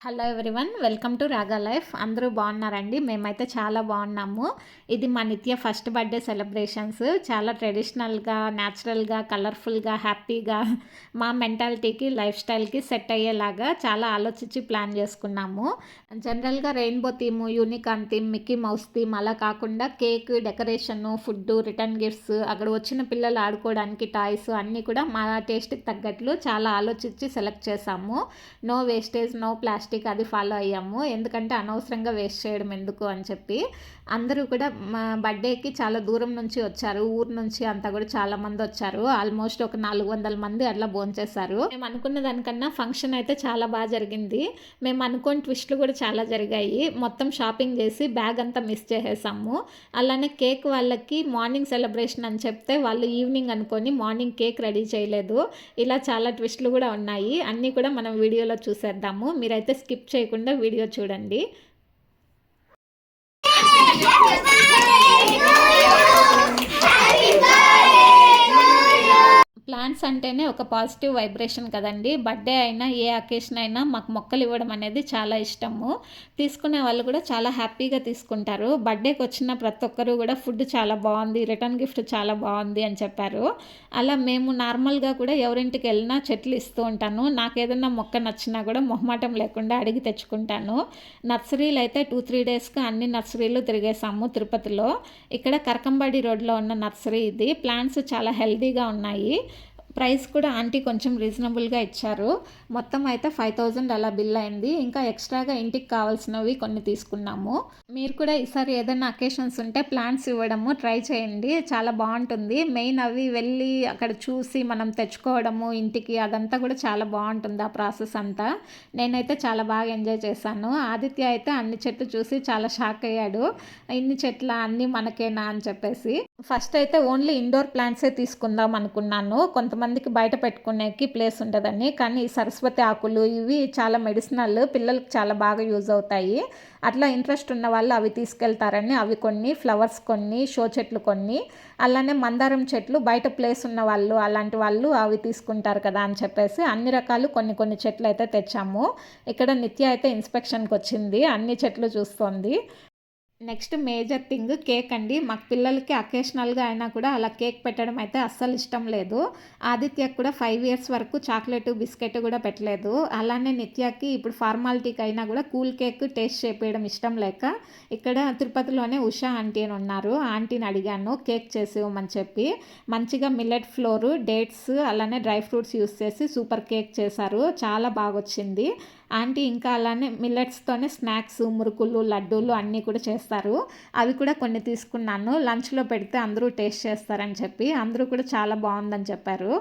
Hello everyone welcome to Raga life అందరూ బాగున్నారండి? మేమైతే చాలా బాగున్నాము. ఇది మా నిత్య ఫస్ట్ బర్త్డే సెలబ్రేషన్స్. చాలా ట్రెడిషనల్గా న్యాచురల్గా కలర్ఫుల్గా హ్యాపీగా మా మెంటాలిటీకి లైఫ్ స్టైల్కి సెట్ అయ్యేలాగా చాలా ఆలోచించి ప్లాన్ చేసుకున్నాము. జనరల్గా rainbow theme unicorn theme Mickey Mouse theme అలా కాకుండా cake decoration food return gifts అక్కడ వచ్చిన పిల్లలు ఆడుకోవడానికి టాయ్స్ అన్నీ కూడా మా టేస్ట్కి తగ్గట్లు చాలా ఆలోచించి సెలెక్ట్ చేసాము. No wastage no plastic plastic అది ఫాలో అయ్యాము. ఎందుకంటే అనవసరంగా వేస్ట్ చేయడం ఎందుకు అని చెప్పి అందరూ కూడా మా బర్త్డేకి చాలా దూరం నుంచి వచ్చారు. ఊరు నుంచి అంతా కూడా చాలా మంది వచ్చారు. ఆల్మోస్ట్ ఒక నాలుగు వందల మంది అట్లా భోంచేశారు మేము అనుకున్న దానికన్నా ఫంక్షన్ అయితే చాలా బాగా జరిగింది. మేము అనుకోని ట్విస్ట్లు కూడా చాలా జరిగాయి. మొత్తం షాపింగ్ చేసి బ్యాగ్ అంతా మిస్ చేసేసాము. అలానే కేక్ వాళ్ళకి మార్నింగ్ సెలబ్రేషన్ అని చెప్తే వాళ్ళు ఈవినింగ్ అనుకొని మార్నింగ్ కేక్ రెడీ చేయలేదు. ఇలా చాలా ట్విస్ట్లు కూడా ఉన్నాయి. అన్నీ కూడా మనం వీడియోలో చూసేద్దాము. మీరైతే స్కిప్ చేయకుండా వీడియో చూడండి. ప్లాంట్స్ అంటేనే ఒక పాజిటివ్ వైబ్రేషన్ కదండి. బర్త్డే అయినా ఏ అకేషన్ అయినా మాకు మొక్కలు ఇవ్వడం అనేది చాలా ఇష్టము. తీసుకునే వాళ్ళు కూడా చాలా హ్యాపీగా తీసుకుంటారు. బర్త్డేకి వచ్చిన ప్రతి ఒక్కరు కూడా ఫుడ్ చాలా బాగుంది రిటర్న్ గిఫ్ట్ చాలా బాగుంది అని చెప్పారు. అలా మేము నార్మల్గా కూడా ఎవరింటికి వెళ్ళినా చెట్లు ఇస్తూ ఉంటాను. నాకు ఏదైనా మొక్క నచ్చినా కూడా మొహమాటం లేకుండా అడిగి తెచ్చుకుంటాను. నర్సరీలు అయితే టూ త్రీ డేస్కి అన్ని నర్సరీలు తిరిగేసాము తిరుపతిలో. ఇక్కడ కరకంబాడి రోడ్లో ఉన్న నర్సరీ ఇది. ప్లాంట్స్ చాలా హెల్దీగా ఉన్నాయి. ప్రైస్ కూడా ఆంటీ కొంచెం రీజనబుల్గా ఇచ్చారు. మొత్తం అయితే ఫైవ్ థౌజండ్ అలా బిల్ అయింది. ఇంకా ఎక్స్ట్రాగా ఇంటికి కావాల్సినవి కొన్ని తీసుకున్నాము. మీరు కూడా ఈసారి ఏదైనా అకేషన్స్ ఉంటే ప్లాన్స్ ఇవ్వడము ట్రై చేయండి. చాలా బాగుంటుంది. మెయిన్ అవి వెళ్ళి అక్కడ చూసి మనం తెచ్చుకోవడము ఇంటికి అదంతా కూడా చాలా బాగుంటుంది ఆ ప్రాసెస్ అంతా. నేనైతే చాలా బాగా ఎంజాయ్ చేశాను. ఆదిత్య అయితే అన్ని చెట్లు చూసి చాలా షాక్ అయ్యాడు. ఇన్ని చెట్ల అన్నీ మనకేనా అని చెప్పేసి. ఫస్ట్ అయితే ఓన్లీ ఇండోర్ ప్లాంట్సే తీసుకుందాం అనుకున్నాను. కొంతమంది మందికి బయట పెట్టుకునేకి ప్లేస్ ఉంటుందని కానీ సరస్వతి ఆకులు ఇవి చాలా మెడిసినల్ పిల్లలకి చాలా బాగా యూజ్ అవుతాయి. అట్లా ఇంట్రెస్ట్ ఉన్న వాళ్ళు అవి తీసుకెళ్తారని అవి కొన్ని ఫ్లవర్స్ కొన్ని షో చెట్లు కొన్ని. అలానే మందారం చెట్లు బయట ప్లేస్ ఉన్న వాళ్ళు అలాంటి వాళ్ళు అవి తీసుకుంటారు కదా అని చెప్పేసి అన్ని రకాలు కొన్ని కొన్ని చెట్లు అయితే తెచ్చాము. ఇక్కడ నిత్య అయితే ఇన్స్పెక్షన్కి వచ్చింది. అన్ని చెట్లు చూస్తోంది. నెక్స్ట్ మేజర్ థింగ్ కేక్ అండి. మాకు పిల్లలకి అకేషనల్గా అయినా కూడా అలా కేక్ పెట్టడం అయితే అస్సలు ఇష్టం లేదు. ఆదిత్యకు కూడా ఫైవ్ ఇయర్స్ వరకు చాక్లెట్ బిస్కెట్ కూడా పెట్టలేదు. అలానే నిత్యకి ఇప్పుడు ఫార్మాలిటీకి అయినా కూడా కూల్ కేక్ టేస్ట్ చేపేయడం ఇష్టం లేక ఇక్కడ తిరుపతిలోనే ఉషా ఆంటీ అని ఉన్నారు. ఆంటీని అడిగాను కేక్ చేసేవమని చెప్పి. మంచిగా మిల్లెట్ ఫ్లోరు డేట్స్ అలానే డ్రై ఫ్రూట్స్ యూస్ చేసి సూపర్ కేక్ చేశారు. చాలా బాగా వచ్చింది ఆంటీ ఇంకా అలానే మిల్లెట్స్తోనే స్నాక్స్ మురుకులు లడ్డూలు అన్నీ కూడా చేస్తారు. అవి కూడా కొన్ని తీసుకున్నాను. లంచ్లో పెడితే అందరూ టేస్ట్ చేస్తారని చెప్పి అందరూ కూడా చాలా బాగుందని చెప్పారు.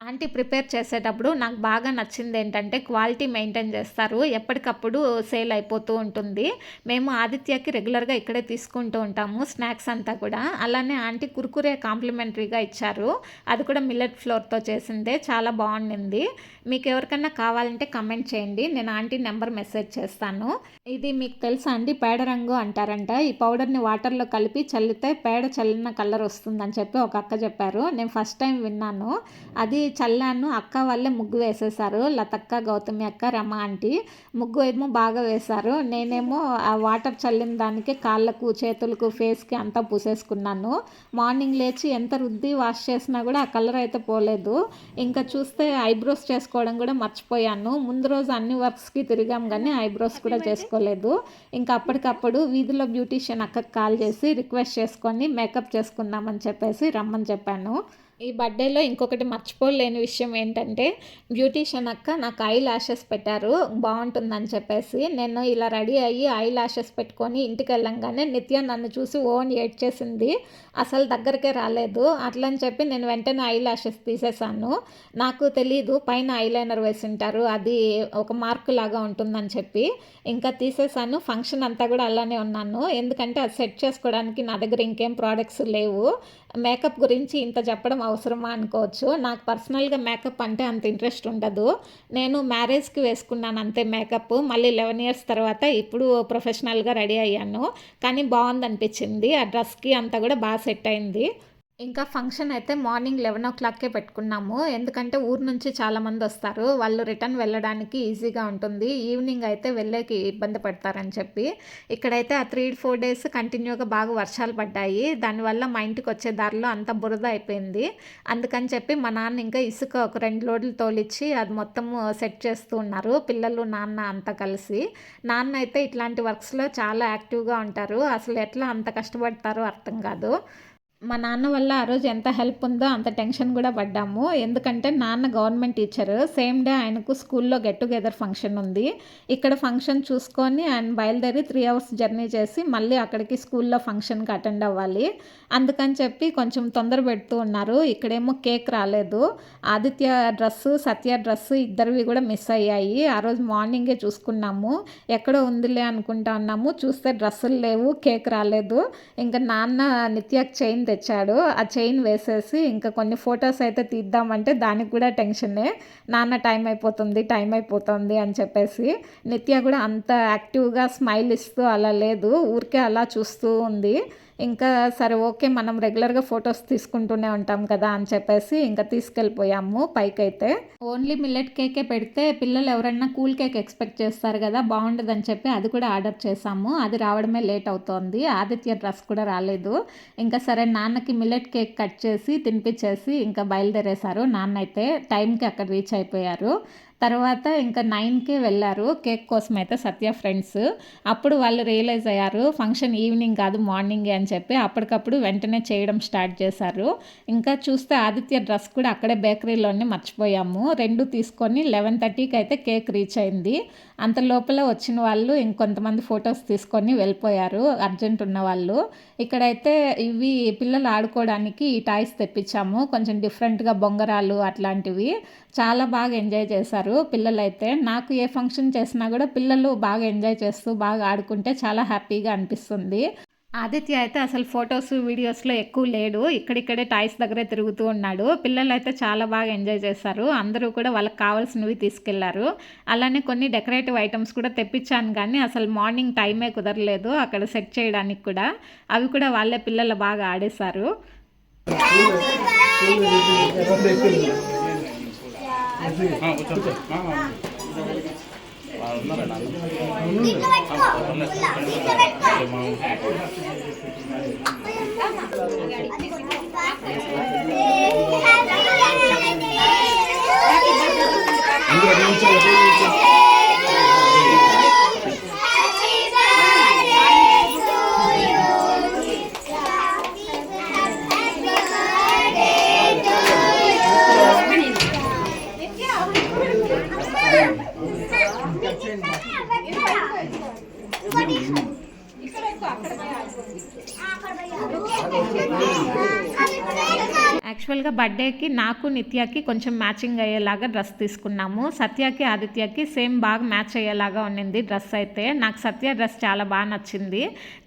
ఆంటీ ప్రిపేర్ చేసేటప్పుడు నాకు బాగా నచ్చింది ఏంటంటే క్వాలిటీ మెయింటైన్ చేస్తారు. ఎప్పటికప్పుడు సేల్ అయిపోతూ ఉంటుంది. మేము ఆదిత్యకి రెగ్యులర్గా ఇక్కడే తీసుకుంటూ ఉంటాము స్నాక్స్ అంతా కూడా. అలానే ఆంటీ కుర్కురే కాంప్లిమెంటరీగా ఇచ్చారు. అది కూడా మిల్లెట్ ఫ్లోర్తో చేసిందే. చాలా బాగుండింది. మీకు ఎవరికన్నా కావాలంటే కమెంట్ చేయండి. నేను ఆంటీ నెంబర్ మెసేజ్ చేస్తాను. ఇది మీకు తెలుసా అండి? పేడ రంగు అంటారంట. ఈ పౌడర్ని వాటర్లో కలిపి చల్లితే పేడ చల్లిన కలర్ వస్తుందని చెప్పి ఒక అక్క చెప్పారు. నేను ఫస్ట్ టైం విన్నాను. అది చల్లాను. అక్క వాళ్ళే ముగ్గు వేసేసారు లతక్క గౌతమి అక్క రమ ఆంటీ ముగ్గు ఏమో బాగా వేశారు. నేనేమో ఆ వాటర్ చల్లిన దానికి కాళ్ళకు చేతులకు ఫేస్కి అంతా పూసేసుకున్నాను. మార్నింగ్ లేచి ఎంత రుద్ది వాష్ చేసినా కూడా ఆ కలర్ అయితే పోలేదు. ఇంకా చూస్తే ఐబ్రోస్ చేసుకోవడం కూడా మర్చిపోయాను. ముందు రోజు అన్ని వర్క్స్కి తిరిగాం కానీ ఐబ్రోస్ కూడా చేసుకోలేదు. ఇంకా అప్పటికప్పుడు వీధిలో బ్యూటీషియన్ అక్కకి కాల్ చేసి రిక్వెస్ట్ చేసుకొని మేకప్ చేసుకుందామని చెప్పేసి రమ్మని చెప్పాను. ఈ బర్త్డేలో ఇంకొకటి మర్చిపోలేని విషయం ఏంటంటే బ్యూటీషియన్ అక్క నాకు ఐ లాషెస్ పెట్టారు బాగుంటుందని చెప్పేసి. నేను ఇలా రెడీ అయ్యి ఐ ల్యాషెస్ పెట్టుకొని ఇంటికి వెళ్ళంగానే నిత్య నన్ను చూసి ఓన్ ఏడ్ చేసింది. అసలు దగ్గరికే రాలేదు. అట్లని చెప్పి నేను వెంటనే ఐ లాషెస్ తీసేసాను నాకు తెలీదు పైన ఐలైనర్ వేసి ఉంటారు అది ఒక మార్క్ లాగా ఉంటుందని చెప్పి. ఇంకా తీసేసాను ఫంక్షన్ అంతా కూడా అలానే ఉన్నాను. ఎందుకంటే అది సెట్ చేసుకోవడానికి నా దగ్గర ఇంకేం ప్రోడక్ట్స్ లేవు. మేకప్ గురించి ఇంత చెప్పడం అవసరమా అనుకోవచ్చు. నాకు పర్సనల్గా మేకప్ అంటే అంత ఇంట్రెస్ట్ ఉండదు. నేను మ్యారేజ్కి వేసుకున్నాను అంతే మేకప్. మళ్ళీ లెవెన్ ఇయర్స్ తర్వాత ఇప్పుడు ప్రొఫెషనల్గా రెడీ అయ్యాను. కానీ బాగుంది అనిపించింది ఆ డ్రెస్కి అంతా కూడా బాగా సెట్ అయింది. ఇంకా ఫంక్షన్ అయితే మార్నింగ్ లెవెన్ ఓ క్లాక్కే పెట్టుకున్నాము. ఎందుకంటే ఊరు నుంచి చాలామంది వస్తారు. వాళ్ళు రిటర్న్ వెళ్ళడానికి ఈజీగా ఉంటుంది. ఈవినింగ్ అయితే వెళ్ళేకి ఇబ్బంది పడతారని చెప్పి. ఇక్కడైతే ఆ త్రీ ఫోర్ డేస్ కంటిన్యూగా బాగా వర్షాలు పడ్డాయి. దానివల్ల మా ఇంటికి వచ్చే దారిలో అంత బురద అయిపోయింది. అందుకని చెప్పి మా నాన్న ఇంకా ఇసుక ఒక రెండు లోడ్లు తోలిచ్చి అది మొత్తం సెట్ చేస్తూ ఉన్నారు. పిల్లలు నాన్న అంతా కలిసి. నాన్న అయితే ఇట్లాంటి వర్క్స్లో చాలా యాక్టివ్గా ఉంటారు. అసలు ఎట్లా అంత కష్టపడతారో అర్థం కాదు. మా నాన్న వల్ల ఆ రోజు ఎంత హెల్ప్ ఉందో అంత టెన్షన్ కూడా పడ్డాము. ఎందుకంటే నాన్న గవర్నమెంట్ టీచర్. సేమ్ డే ఆయనకు స్కూల్లో గెట్ టుగెదర్ ఫంక్షన్ ఉంది. ఇక్కడ ఫంక్షన్ చూసుకొని ఆయన బయలుదేరి త్రీ అవర్స్ జర్నీ చేసి మళ్ళీ అక్కడికి స్కూల్లో ఫంక్షన్కి అటెండ్ అవ్వాలి. అందుకని చెప్పి కొంచెం తొందర పెడుతూ ఉన్నారు. ఇక్కడేమో కేక్ రాలేదు. ఆదిత్య డ్రెస్సు సత్య డ్రెస్సు ఇద్దరివి కూడా మిస్ అయ్యాయి. ఆ రోజు మార్నింగే చూసుకున్నాము. ఎక్కడో ఉందిలే అనుకుంటా ఉన్నాము. చూస్తే డ్రెస్సులు లేవు కేక్ రాలేదు. ఇంకా నాన్న నిత్యకు చైన్ తెచ్చాడు. ఆ చైన్ వేసేసి ఇంకా కొన్ని ఫొటోస్ అయితే తీద్దామంటే దానికి కూడా టెన్షనే. నాన్న టైం అయిపోతుంది టైం అయిపోతుంది అని చెప్పేసి నిత్య కూడా అంత యాక్టివ్గా స్మైల్ ఇస్తూ అలా లేదు. ఊరికే అలా చూస్తూ ఉంది. ఇంకా సరే ఓకే మనం రెగ్యులర్గా ఫొటోస్ తీసుకుంటూనే ఉంటాం కదా అని చెప్పేసి ఇంకా తీసుకెళ్ళిపోయాము పైకైతే. ఓన్లీ మిల్లెట్ కేకే పెడితే పిల్లలు ఎవరైనా కూల్ కేక్ ఎక్స్పెక్ట్ చేస్తారు కదా బాగుండదని చెప్పి అది కూడా ఆర్డర్ చేసాము అది రావడమే లేట్ అవుతోంది. ఆదిత్య డ్రెస్ కూడా రాలేదు. ఇంకా సరే నాన్నకి మిల్లెట్ కేక్ కట్ చేసి తినిపించేసి ఇంకా బయలుదేరేశారు. నాన్న అయితే టైంకి అక్కడ రీచ్ అయిపోయారు. తర్వాత ఇంకా నైన్కే వెళ్ళారు. కేక్ కోసం అయితే సత్య ఫ్రెండ్స్. అప్పుడు వాళ్ళు రియలైజ్ అయ్యారు ఫంక్షన్ ఈవినింగ్ కాదు మార్నింగే అని చెప్పి అప్పటికప్పుడు వెంటనే చేయడం స్టార్ట్ చేశారు. ఇంకా చూస్తే ఆదిత్య డ్రెస్ కూడా అక్కడే బేకరీలోనే మర్చిపోయాము. రెండు తీసుకొని లెవెన్ థర్టీకి అయితే కేక్ రీచ్ అయింది. అంత లోపల వచ్చిన వాళ్ళు ఇంకొంతమంది ఫొటోస్ తీసుకొని వెళ్ళిపోయారు అర్జెంట్ ఉన్న వాళ్ళు. ఇక్కడైతే ఇవి పిల్లలు ఆడుకోవడానికి ఈ టాయ్స్ తెప్పించాము. కొంచెం డిఫరెంట్గా బొంగరాలు అట్లాంటివి. చాలా బాగా ఎంజాయ్ చేశారు. పిల్లలైతే నాకు ఏ ఫంక్షన్ చేసినా కూడా పిల్లలు బాగా ఎంజాయ్ చేస్తూ బాగా ఆడుకుంటే చాలా హ్యాపీగా అనిపిస్తుంది ఆదిత్య అయితే అసలు ఫొటోస్ వీడియోస్లో ఎక్కువ లేడు ఇక్కడిక్కడే టాయ్స్ దగ్గరే తిరుగుతూ ఉన్నాడు పిల్లలు అయితే చాలా బాగా ఎంజాయ్ చేశారు అందరూ కూడా వాళ్ళకి కావాల్సినవి తీసుకెళ్ళారు అలానే కొన్ని డెకరేటివ్ ఐటమ్స్ కూడా తెప్పించాను కానీ అసలు మార్నింగ్ టైమే కుదరలేదు అక్కడ సెట్ చేయడానికి కూడా అవి కూడా వాళ్ళే పిల్లలు బాగా ఆడేశారు యాక్చువల్గా బర్త్డేకి నాకు నిత్యకి కొంచెం మ్యాచింగ్ అయ్యేలాగా డ్రెస్ తీసుకున్నాము. సత్యకి ఆదిత్యకి సేమ్ బాగా మ్యాచ్ అయ్యేలాగా ఉండింది డ్రెస్ అయితే. నాకు సత్య డ్రెస్ చాలా బాగా నచ్చింది.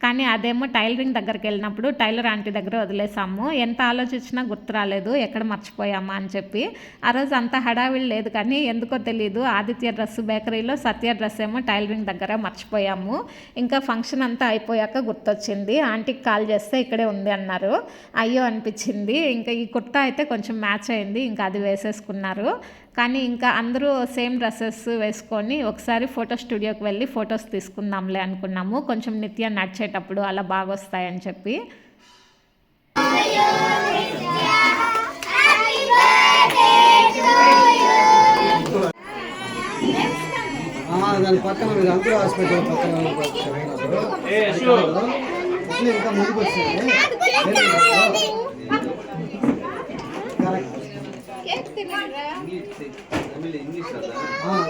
కానీ అదేమో టైలరింగ్ దగ్గరికి వెళ్ళినప్పుడు టైలర్ ఆంటీ దగ్గర వదిలేసాము. ఎంత ఆలోచించినా గుర్తు రాలేదు. ఎక్కడ మర్చిపోయామా అని చెప్పి. ఆ రోజు అంత హడావిడి లేదు కానీ ఎందుకో తెలియదు ఆదిత్య డ్రెస్ బేకరీలో సత్య డ్రెస్ ఏమో టైలరింగ్ దగ్గర మర్చిపోయాము. ఇంకా ఫంక్షన్ అంతా అయిపోయాక గుర్తొచ్చింది. ఆంటీకి కాల్ చేస్తే ఇక్కడే ఉంది అన్నారు. అయ్యో అనిపించింది. ఇంకా ఈ కుర్తా అయితే కొంచెం మ్యాచ్ అయింది ఇంకా అది వేసేసుకున్నారు. కానీ ఇంకా అందరూ సేమ్ డ్రెస్సెస్ వేసుకొని ఒకసారి ఫోటో స్టూడియోకి వెళ్ళి ఫొటోస్ తీసుకుందాంలే అనుకున్నాము. కొంచెం నిత్యం నడిచేటప్పుడు అలా బాగా వస్తాయని చెప్పి దాని పక్కన అంతే హాస్పిటల్ పక్కన ఇంకా ముందుకు వచ్చింది.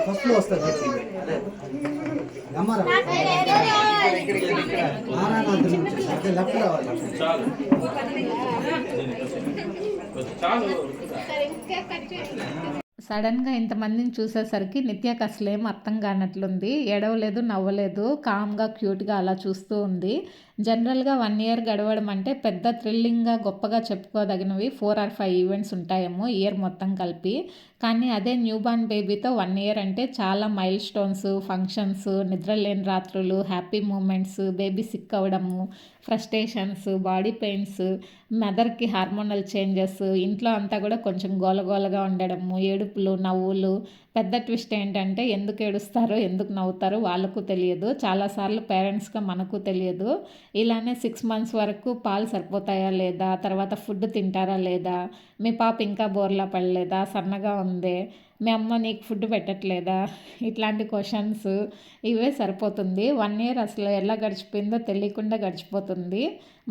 ఫస్ట్లో వస్తుంది నమ్మరా లెఫ్ట్ రావాలి సడన్గా ఇంతమందిని చూసేసరికి నిత్యకు అసలేం అర్థం కానట్లుంది. ఎడవలేదు నవ్వలేదు కామ్గా క్యూట్గా అలా చూస్తూ ఉంది. జనరల్గా వన్ ఇయర్ గడవడం అంటే పెద్ద థ్రిల్లింగ్గా గొప్పగా చెప్పుకోదగినవి ఫోర్ ఆర్ ఫైవ్ ఈవెంట్స్ ఉంటాయేమో ఇయర్ మొత్తం కలిపి. కానీ అదే న్యూ బార్న్ బేబీతో వన్ ఇయర్ అంటే చాలా మైల్ స్టోన్స్ ఫంక్షన్స్ నిద్రలేని రాత్రులు హ్యాపీ మూమెంట్స్ బేబీ సిక్ అవ్వడము ఫ్రస్ట్రేషన్స్ బాడీ పెయిన్స్ మదర్కి హార్మోనల్ చేంజెస్ ఇంట్లో అంతా కూడా కొంచెం గోలగోలగా ఉండడము ఏడుపులు నవ్వులు పెద్ద ట్విస్ట్ ఏంటంటే ఎందుకు ఏడుస్తారో ఎందుకు నవ్వుతారో వాళ్ళకు తెలియదు. చాలాసార్లు పేరెంట్స్గా మనకు తెలియదు. ఇలానే సిక్స్ మంత్స్ వరకు పాలు సరిపోతాయా లేదా తర్వాత ఫుడ్ తింటారా లేదా మీ పాప ఇంకా బోర్లా పడలేదా సన్నగా ఉంది మీ అమ్మ నీకు ఫుడ్ పెట్టట్లేదా ఇట్లాంటి క్వశ్చన్స్ ఇవే సరిపోతుంది. వన్ ఇయర్ అసలు ఎలా గడిచిపోయిందో తెలియకుండా గడిచిపోతుంది.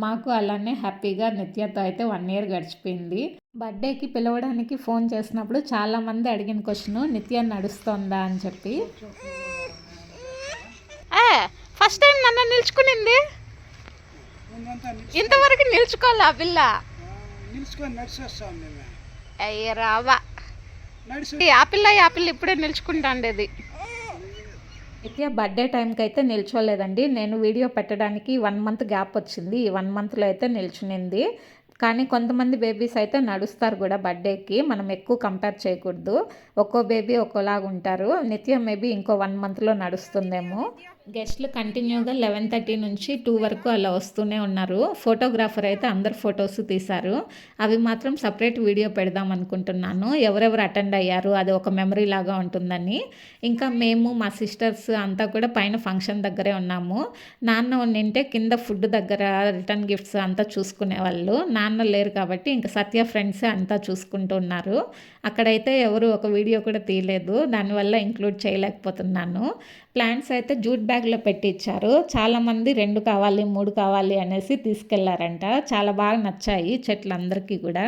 మాకు అలానే హ్యాపీగా నిత్యతో అయితే వన్ ఇయర్ గడిచిపోయింది. బర్త్డేకి పిలవడానికి ఫోన్ చేసినప్పుడు చాలామంది అడిగిన క్వశ్చన్ నిత్య నడుస్తోందా? అని చెప్పి. ఫస్ట్ టైం నన్ను నిల్చుకునింది? ఇంతవరకు నిల్చుకోవాలి ఆ పిల్ల? నిలుచుకొని నడిచేస్తాం మేము అయ్య రావా ఆ పిల్ల ఆ పిల్ల ఇప్పుడే నిల్చుకుంటాండేది. నిత్య బర్త్డే టైంకి అయితే నిల్చోలేదండి. నేను వీడియో పెట్టడానికి వన్ మంత్ గ్యాప్ వచ్చింది. ఈ వన్ మంత్లో అయితే నిల్చునింది. కానీ కొంతమంది బేబీస్ అయితే నడుస్తారు కూడా బర్త్డేకి. మనం ఎక్కువ కంపేర్ చేయకూడదు. ఒక్కో బేబీ ఒక్కోలాగా ఉంటారు నిత్యం మేబీ ఇంకో వన్ మంత్లో నడుస్తుందేమో. గెస్ట్లు కంటిన్యూగా లెవెన్ థర్టీ నుంచి టూ వరకు అలా వస్తూనే ఉన్నారు. ఫోటోగ్రాఫర్ అయితే అందరు ఫొటోస్ తీశారు. అవి మాత్రం సపరేట్ వీడియో పెడదాం అనుకుంటున్నాను. ఎవరెవరు అటెండ్ అయ్యారు అది ఒక మెమరీ లాగా ఉంటుందని. ఇంకా మేము మా సిస్టర్స్ అంతా కూడా పైన ఫంక్షన్ దగ్గరే ఉన్నాము. నాన్న ఉండింటే కింద ఫుడ్ దగ్గర రిటర్న్ గిఫ్ట్స్ అంతా చూసుకునే వాళ్ళు నాన్న లేరు కాబట్టి ఇంకా సత్య ఫ్రెండ్సే అంతా చూసుకుంటూ ఉన్నారు. అక్కడైతే ఎవరు ఒక వీడియో కూడా తీయలేదు. దానివల్ల ఇంక్లూడ్ చేయలేకపోతున్నాను. ప్లాంట్స్ అయితే జూట్ బ్యాగ్లో పెట్టి ఇచ్చారు చాలామంది రెండు కావాలి మూడు కావాలి అనేసి తీసుకెళ్ళారంట. చాలా బాగా నచ్చాయి చెట్లు అందరికీ కూడా.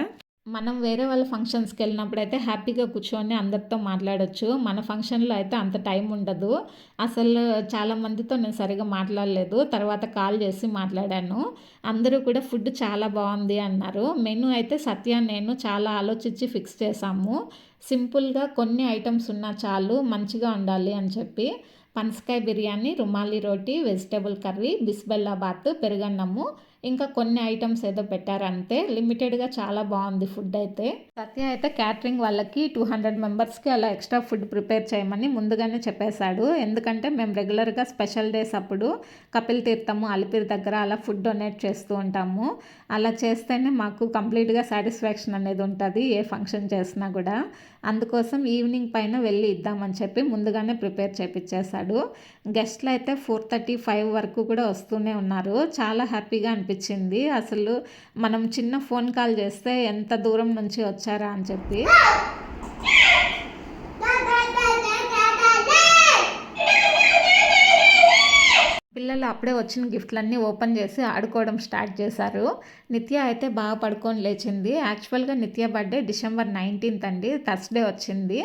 మనం వేరే వాళ్ళ ఫంక్షన్స్కి వెళ్ళినప్పుడు అయితే హ్యాపీగా కూర్చొని అందరితో మాట్లాడొచ్చు. మన ఫంక్షన్లో అయితే అంత టైం ఉండదు. అసలు చాలా మందితో నేను సరిగా మాట్లాడలేదు. తర్వాత కాల్ చేసి మాట్లాడాను. అందరూ కూడా ఫుడ్ చాలా బాగుంది అన్నారు. మెనూ అయితే సత్య నేను చాలా ఆలోచించి ఫిక్స్ చేసాము సింపుల్గా కొన్ని ఐటమ్స్ ఉన్నా చాలు మంచిగా ఉండాలి అని చెప్పి. పనసకాయ బిర్యానీ రుమాలి రోటీ వెజిటేబుల్ కర్రీ బిస్బెల్లాబాత్ పెరుగన్నము. ఇంకా కొన్ని ఐటమ్స్ ఏదో పెట్టారంతే. లిమిటెడ్గా చాలా బాగుంది ఫుడ్ అయితే. సత్య అయితే క్యాటరింగ్ వాళ్ళకి టూ హండ్రెడ్ మెంబర్స్కి అలా ఎక్స్ట్రా ఫుడ్ ప్రిపేర్ చేయమని ముందుగానే చెప్పేశాడు. ఎందుకంటే మేము రెగ్యులర్గా స్పెషల్ డేస్ అప్పుడు కపిల్ తీర్థము అలిపిరి దగ్గర అలా ఫుడ్ డొనేట్ చేస్తూ ఉంటాము. అలా చేస్తేనే మాకు కంప్లీట్గా సాటిస్ఫాక్షన్ అనేది ఉంటుంది ఏ ఫంక్షన్ చేసినా కూడా. అందుకోసం ఈవినింగ్ పైన వెళ్ళి ఇద్దామని చెప్పి ముందుగానే ప్రిపేర్ చేపించేశాడు గెస్ట్లు అయితే ఫోర్ థర్టీ ఫైవ్ వరకు కూడా వస్తూనే ఉన్నారు. చాలా హ్యాపీగా అనిపించింది. అసలు మనం చిన్న ఫోన్ కాల్ చేస్తే ఎంత దూరం నుంచి వచ్చారా అని చెప్పి. పిల్లలు అప్పుడే వచ్చిన గిఫ్ట్లన్నీ ఓపెన్ చేసి ఆడుకోవడం స్టార్ట్ చేశారు. నిత్య అయితే బాగా పడుకొని లేచింది. యాక్చువల్గా నిత్య బర్త్డే డిసెంబర్ నైన్టీన్త్ అండి. థర్స్డే వచ్చింది.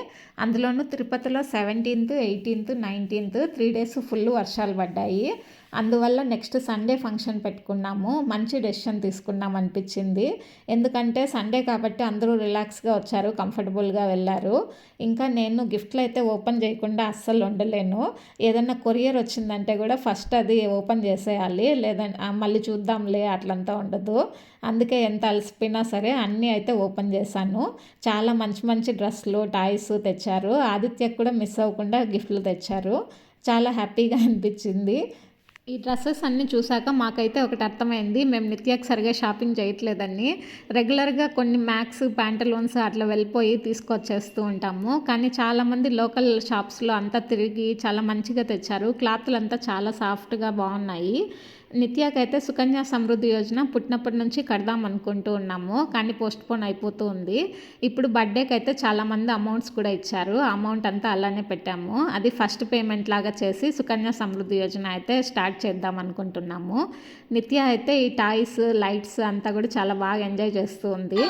అందులోనూ తిరుపతిలో seventeenth eighteenth nineteenth three days full వర్షాలు పడ్డాయి. అందువల్ల నెక్స్ట్ సండే ఫంక్షన్ పెట్టుకున్నాము. మంచి డెసిషన్ తీసుకున్నాం అనిపించింది. ఎందుకంటే సండే కాబట్టి అందరూ రిలాక్స్గా వచ్చారు కంఫర్టబుల్గా వెళ్ళారు. ఇంకా నేను గిఫ్ట్లు అయితే ఓపెన్ చేయకుండా అస్సలు ఉండలేను. ఏదైనా కొరియర్ వచ్చిందంటే కూడా ఫస్ట్ అది ఓపెన్ చేసేయాలి. లేదంటే మళ్ళీ చూద్దాంలే అట్లంతా ఉండదు. అందుకే ఎంత అలసిపోయినా సరే అన్నీ అయితే ఓపెన్ చేశాను. చాలా మంచి మంచి డ్రెస్సులు టాయ్స్ తెచ్చారు. ఆదిత్యకు కూడా మిస్ అవ్వకుండా గిఫ్ట్లు తెచ్చారు. చాలా హ్యాపీగా అనిపించింది. ఈ డ్రెస్సెస్ అన్నీ చూసాక మాకైతే ఒకటి అర్థమైంది. మేము నిత్యాకి సరిగా షాపింగ్ చేయట్లేదని. రెగ్యులర్గా కొన్ని మ్యాక్స్ ప్యాంటలోన్స్ అట్లా వెళ్ళిపోయి తీసుకొచ్చేస్తూ ఉంటాము. కానీ చాలామంది లోకల్ షాప్స్లో అంతా తిరిగి చాలా మంచిగా తెచ్చారు. క్లాత్లు అంతా చాలా సాఫ్ట్గా బాగున్నాయి. నిత్యాకైతే సుకన్య సమృద్ధి యోజన పుట్టినప్పటి నుంచి కడదాం అనుకుంటూ ఉన్నాము. కానీ పోస్ట్ పోన్ అయిపోతూ ఉంది. ఇప్పుడు బర్త్డేకి అయితే చాలామంది అమౌంట్స్ కూడా ఇచ్చారు. అమౌంట్ అంతా అలానే పెట్టాము. అది ఫస్ట్ పేమెంట్ లాగా చేసి సుకన్య సమృద్ధి యోజన అయితే స్టార్ట్ చేద్దాం అనుకుంటున్నాము. నిత్య అయితే ఈ టాయ్స్ లైట్స్ అంతా కూడా చాలా బాగా ఎంజాయ్ చేస్తూ ఉంది.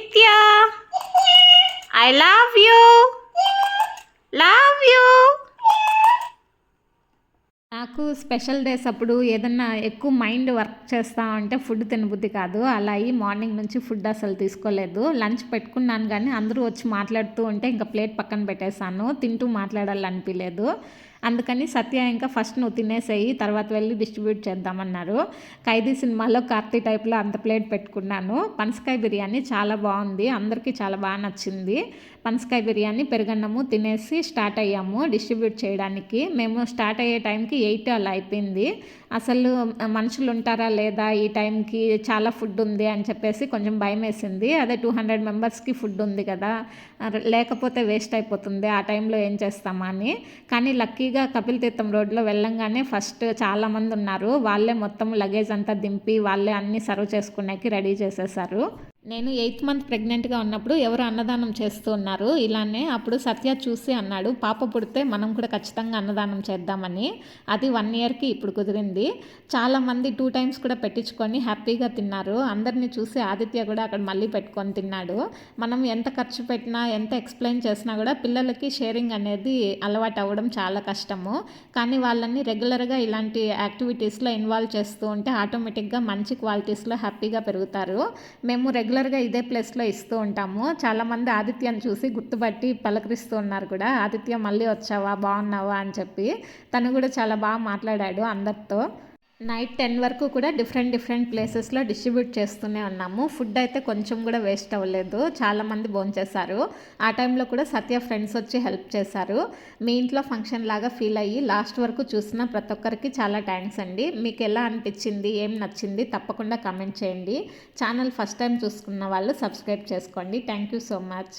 Nitya I love you. Love you నాకు స్పెషల్ డేస్ అప్పుడు ఏదన్నా ఎక్కువ మైండ్ వర్క్ చేస్తా ఉంటే ఫుడ్ తినబుద్ధి కాదు. అలా అయ్యి మార్నింగ్ నుంచి ఫుడ్ అసలు తీసుకోలేదు. లంచ్ పెట్టుకున్నాను కానీ అందరూ వచ్చి మాట్లాడుతూ ఉంటే ఇంకా ప్లేట్ పక్కన పెట్టేశాను. తింటూ మాట్లాడాలనిపించలేదు అందుకని సత్య ఇంకా ఫస్ట్ నువ్వు తినేసేయి తర్వాత వెళ్ళి డిస్ట్రిబ్యూట్ చేద్దామన్నారు. ఖైదీ సినిమాలో కార్తీ టైప్లో అంత ప్లేట్ పెట్టుకున్నాను. పనసకాయ బిర్యానీ చాలా బాగుంది అందరికీ చాలా బాగా నచ్చింది. పనసకాయ బిర్యానీ పెరుగన్నము తినేసి స్టార్ట్ అయ్యాము డిస్ట్రిబ్యూట్ చేయడానికి. మేము స్టార్ట్ అయ్యే టైంకి ఎయిట్ అలా అయిపోయింది. అసలు మనుషులు ఉంటారా లేదా ఈ టైంకి చాలా ఫుడ్ ఉంది అని చెప్పేసి కొంచెం భయం వేసింది. అదే టూ హండ్రెడ్ మెంబర్స్కి ఫుడ్ ఉంది కదా లేకపోతే వేస్ట్ అయిపోతుంది ఆ టైంలో ఏం చేస్తామా అని. కానీ లక్కీ కపిల్ తీర్థం రోడ్లో వెళ్ళంగానే ఫస్ట్ చాలామంది ఉన్నారు. వాళ్ళే మొత్తం లగేజ్ అంతా దింపి వాళ్ళే అన్నీ సర్వ్ చేసుకునేకి రెడీ చేసేసారు. నేను ఎయిత్ మంత్ ప్రెగ్నెంట్గా ఉన్నప్పుడు ఎవరు అన్నదానం చేస్తూ ఉన్నారు. ఇలానే అప్పుడు సత్య చూసి అన్నాడు పాప పుడితే మనం కూడా ఖచ్చితంగా అన్నదానం చేద్దామని. అది వన్ ఇయర్కి ఇప్పుడు కుదిరింది. చాలామంది టూ టైమ్స్ కూడా పెట్టించుకొని హ్యాపీగా తిన్నారు. అందరినీ చూసి ఆదిత్య కూడా అక్కడ మళ్ళీ పెట్టుకొని తిన్నాడు. మనం ఎంత ఖర్చు పెట్టినా ఎంత ఎక్స్ప్లెయిన్ చేసినా కూడా పిల్లలకి షేరింగ్ అనేది అలవాటు అవ్వడం చాలా కష్టము. కానీ వాళ్ళని రెగ్యులర్గా ఇలాంటి యాక్టివిటీస్లో ఇన్వాల్వ్ చేస్తూ ఉంటే ఆటోమేటిక్గా మంచి క్వాలిటీస్లో హ్యాపీగా పెరుగుతారు. మేము రెగ్యులర్ రెగ్యులర్గా ఇదే ప్లేస్లో ఇస్తూ ఉంటాము. చాలామంది ఆదిత్యను చూసి గుర్తుపట్టి పలకరిస్తూ ఉన్నారు కూడా. ఆదిత్య మళ్ళీ వచ్చావా? బాగున్నావా? అని చెప్పి తను కూడా చాలా బాగా మాట్లాడాడు అందరితో. నైట్ టెన్ వరకు కూడా డిఫరెంట్ డిఫరెంట్ ప్లేసెస్లో డిస్ట్రిబ్యూట్ చేస్తూనే ఉన్నాము. ఫుడ్ అయితే కొంచెం కూడా వేస్ట్ అవ్వలేదు. చాలామంది భోంచేశారు ఆ టైంలో కూడా సత్య ఫ్రెండ్స్ వచ్చి హెల్ప్ చేశారు. మీ ఇంట్లో ఫంక్షన్ లాగా ఫీల్ అయ్యి లాస్ట్ వరకు చూసిన ప్రతి ఒక్కరికి చాలా థ్యాంక్స్ అండి. మీకు ఎలా అనిపించింది? ఏం నచ్చింది? తప్పకుండా కమెంట్ చేయండి. ఛానల్ ఫస్ట్ టైం చూసుకున్న వాళ్ళు సబ్స్క్రైబ్ చేసుకోండి. Thank you so much.